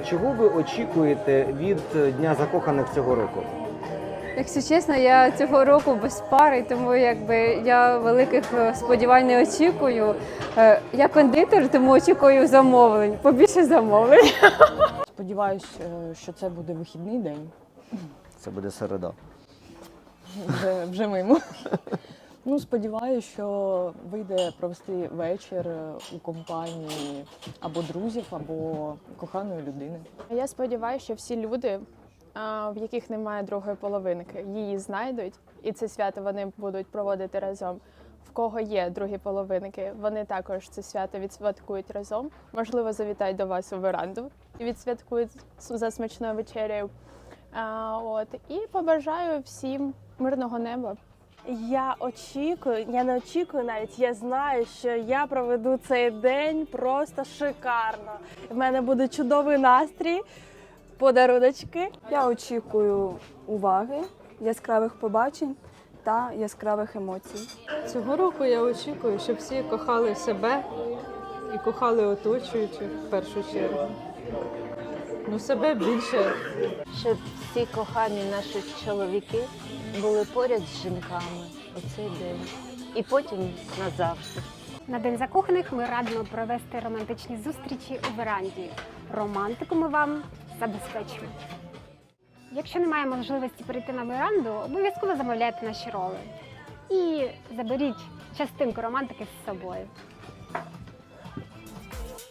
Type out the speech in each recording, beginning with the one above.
Чого ви очікуєте від е, Дня закоханих цього року? Якщо чесно, я цього року без пари, тому якби я великих е, сподівань не очікую. Е, Я кондитер, тому очікую замовлень, побільше замовлень. Сподіваюсь, що це буде вихідний день. Це буде середа. Вже, вже мимо. Ну, сподіваюся, що вийде провести вечір е, у компанії або друзів, або коханої людини. Я сподіваюся, що всі люди, в яких немає другої половинки, її знайдуть, і це свято вони будуть проводити разом. В кого є другі половинки, вони також це свято відсвяткують разом. Можливо, завітають до вас у веранду і відсвяткують за смачною вечерею. От і побажаю всім мирного неба. Я очікую, я не очікую навіть, я знаю, що я проведу цей день просто шикарно. В мене буде чудовий настрій, подаруночки. Я очікую уваги, яскравих побачень та яскравих емоцій. Цього року я очікую, щоб всі кохали себе і кохали оточуючих в першу чергу. Ну, себе більше щоб всі кохані наші чоловіки були поряд з жінками у цей день. І потім назавжди. На день закоханих ми радимо провести романтичні зустрічі у веранді. Романтику ми вам забезпечимо. Якщо немає можливості прийти на веранду, обов'язково замовляйте наші роли. І заберіть частинку романтики з собою.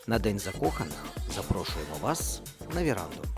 На День закоханих запрошуємо вас на віранду.